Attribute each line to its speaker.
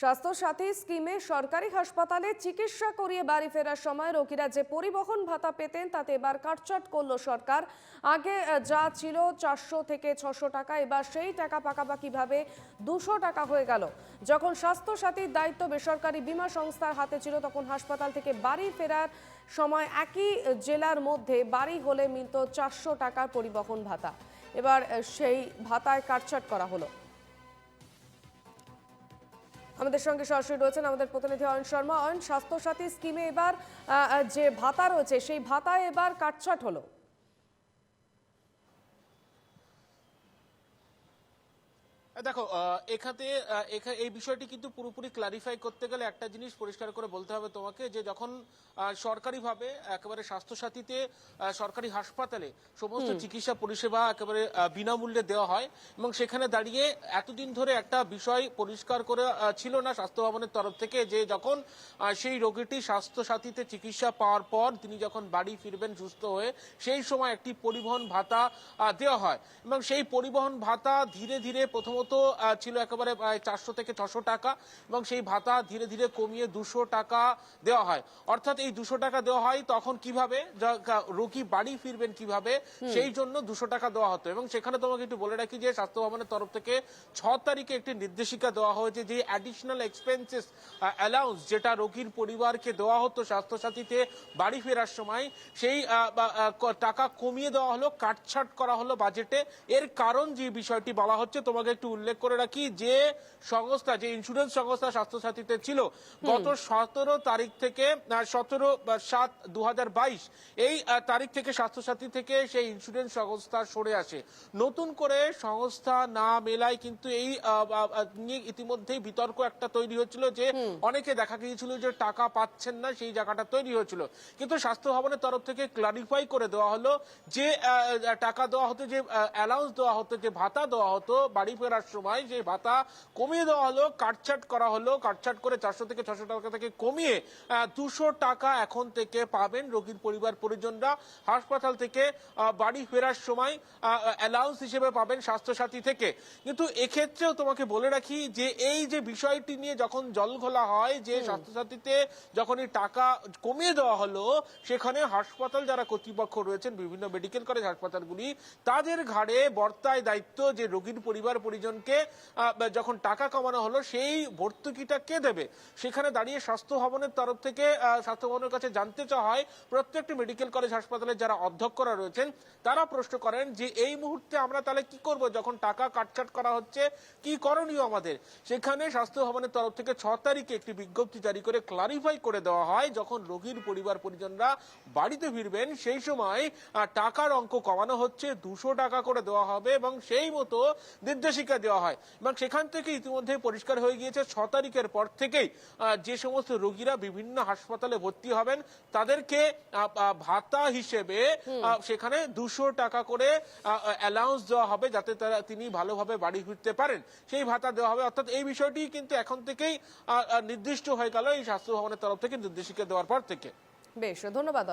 Speaker 1: স্বাস্থ্য সাথী স্কিমে সরকারি হাসপাতালে চিকিৎসা করিয়ে বাড়ি ফেরার সময় রোগীরা যে পরিবহন ভাতা পেতেন, তাতে এবার কাটছাট করল সরকার। আগে যা ছিল চারশো থেকে ছশো টাকা, এবার সেই টাকা পাকাপাকিভাবে দুশো টাকা হয়ে গেল। যখন স্বাস্থ্য সাথীর দায়িত্ব বেসরকারি বীমা সংস্থার হাতে ছিল, তখন হাসপাতাল থেকে বাড়ি ফেরার সময় একই জেলার মধ্যে বাড়ি হলে মিলত চারশো টাকার পরিবহন ভাতা। এবার সেই ভাতায় কাটছাট করা হলো। আমাদের সঙ্গে সরাসরি রয়েছেন আমাদের প্রতিনিধি অয়ন শর্মা। অয়ন, স্বাস্থ্যসাথী স্কিমে এবার যে ভাতা রয়েছে, সেই ভাতা এবার কাটছাট হলো।
Speaker 2: দেখো এখানে এই বিষয়টি কিন্তু পুরোপুরি ক্লারিফাই করতে গেলে একটা জিনিস পরিষ্কার করে বলতে হবে তোমাকে যে যখন সরকারিভাবে একেবারে স্বাস্থ্যসাথীতে সরকারি হাসপাতালে সমস্ত চিকিৎসা পরিষেবা একেবারে বিনামূল্যে দেওয়া হয় এবং সেখানে দাঁড়িয়ে এতদিন ধরে একটা বিষয় পরিষ্কার করে ছিল না স্বাস্থ্য ভবনের তরফ থেকে যে যখন সেই রোগীটি স্বাস্থ্যসাথীতে চিকিৎসা পাওয়ার পর তিনি যখন বাড়ি ফিরবেন সুস্থ হয়ে সেই সময় একটি পরিবহন ভাতা দেওয়া হয় এবং সেই পরিবহন ভাতা ধীরে ধীরে প্রথমত আহ, ছিল একেবারে চারশো থেকে ছশো টাকা এবং সেই ভাতা ধীরে ধীরে কমিয়ে দুশো টাকা দেওয়া হয়। অর্থাৎ এই দুশো টাকা দেওয়া হয় তখন কীভাবে? রোগী বাড়ি ফিরবেন কীভাবে? সেই জন্য দুশো টাকা দেওয়া হতো। এবং সেখানে তোমাকে একটু বলে রাখি যে স্বাস্থ্য ভবনের তরফ থেকে ছ তারিখে একটি নির্দেশিকা দেওয়া হয়েছে যে অ্যাডিশনাল এক্সপেন্সেস অ্যালাউন্স যেটা রোগীর পরিবারকে দেওয়া হতো স্বাস্থ্যসাথীতে বাড়ি ফেরার সময় সেই টাকা কমিয়ে দেওয়া হলো কাটছাট করা হলো বাজেটে এর কারণ যে বিষয়টি বলা হচ্ছে তোমাকে একটু উল্লেখ করে রাখি যে সংস্থা যে ইন্স্যুরেন্স সংস্থা স্বাস্থ্যসাথীতে ছিল গত সতেরো তারিখ থেকে সতেরো সাত দু এই তারিখ থেকে স্বাস্থ্যসাথী থেকে সেই ইন্স্যুরেন্স সংস্থা সরে আসে। নতুন করে সংস্থা না মেলায় কিন্তু এই নিয়ে ইতিমধ্যেই বিতর্ক একটা তৈরি হচ্ছিল যে অনেকে দেখা গিয়েছিল যে টাকা পাচ্ছেন না সেই জায়গাটা তৈরি হয়েছিল কিন্তু স্বাস্থ্য ভবনের তরফ থেকে ক্লারিফাই করে দেওয়া হলো যে টাকা দেওয়া হতো যে অ্যালাউন্স দেওয়া হতো যে ভাতা দেওয়া হতো বাড়ি ফেরার সময় যে ভাতা কমিয়ে দেওয়া হলো কাটছাট করা হলো কাটছাট করে চারশো থেকে ছশো টাকা থেকে কমিয়ে দুশো টাকা এখন থেকে পাবেন রোগীর পরিবার পরিজনরা। হাসপাতাল থেকে বাড়ি ফেরার সময় অ্যালাউন্স হিসেবে পাবেন স্বাস্থ্যসাথী থেকে। কিন্তু এক্ষেত্রেও তোমাকে বলে রাখি যে এই যে বিষয়টি নিয়ে যখন জল ঘোলা হয় যে স্বাস্থ্যসাথীতে যখন এই টাকা কমিয়ে দেওয়া হলো সেখানে হাসপাতাল যারা কর্তৃপক্ষ রয়েছেন বিভিন্ন মেডিকেল কলেজ হাসপাতালগুলি তাদের ঘাড়ে বর্তায় দায়িত্ব যে রোগীর পরিবার পরিজনকে আহ, যখন টাকা কমানো হলো সেই ভর্তুকিটা কে দেবে? সেখানে দাঁড়িয়ে স্বাস্থ্য ভবনের তরফ থেকে স্বাস্থ্য ভবনের কাছে জানতে চাওয়া হয় প্রত্যেকটি মেডিকেল কলেজ হাসপাতালে যারা অধ্যক্ষরা রয়েছেন তারা প্রশ্ন করেন যে এই মুহূর্তে আমরা তাহলে কি করব? যখন টাকা কাটছাট করা হচ্ছে কি করণীয় আমাদের? সেখানে স্বাস্থ্য ভবনের তরফ থেকে ছ তারিখে একটি বিজ্ঞপ্তি জারি করে ক্লারিফাই করে দেওয়া হয় যখন রোগীর পরিবার পরিজনরা বাড়িতে ফিরবেন সেই সময় টাকার অঙ্ক কমানো হচ্ছে দুশো টাকা করে দেওয়া হবে এবং সেই মতো নির্দেশিকা দেওয়া হয়। এবং সেখান থেকে ইতিমধ্যে পরিষ্কার হয়ে গিয়েছে ছ তারিখের পর থেকেই যে সমস্ত রোগীরা বিভিন্ন হাসপাতালে ভর্তি হবেন তাদেরকে ভাতা হিসেবে সেখানে দুশো টাকা করে অ্যালাউন্স দেওয়া হবে যাতে তারা তিনি ভালোভাবে বাড়ি ফিরতে পারেন। সেই ভাতা দেওয়া হবে। অর্থাৎ এই বিষয়টি কিন্তু এখন থেকেই নির্দিষ্ট হয়ে গেল এই স্বাস্থ্য ভবনের তরফ থেকে নির্দেশিকা দেওয়ার পর থেকে।
Speaker 1: বেশ ধন্যবাদ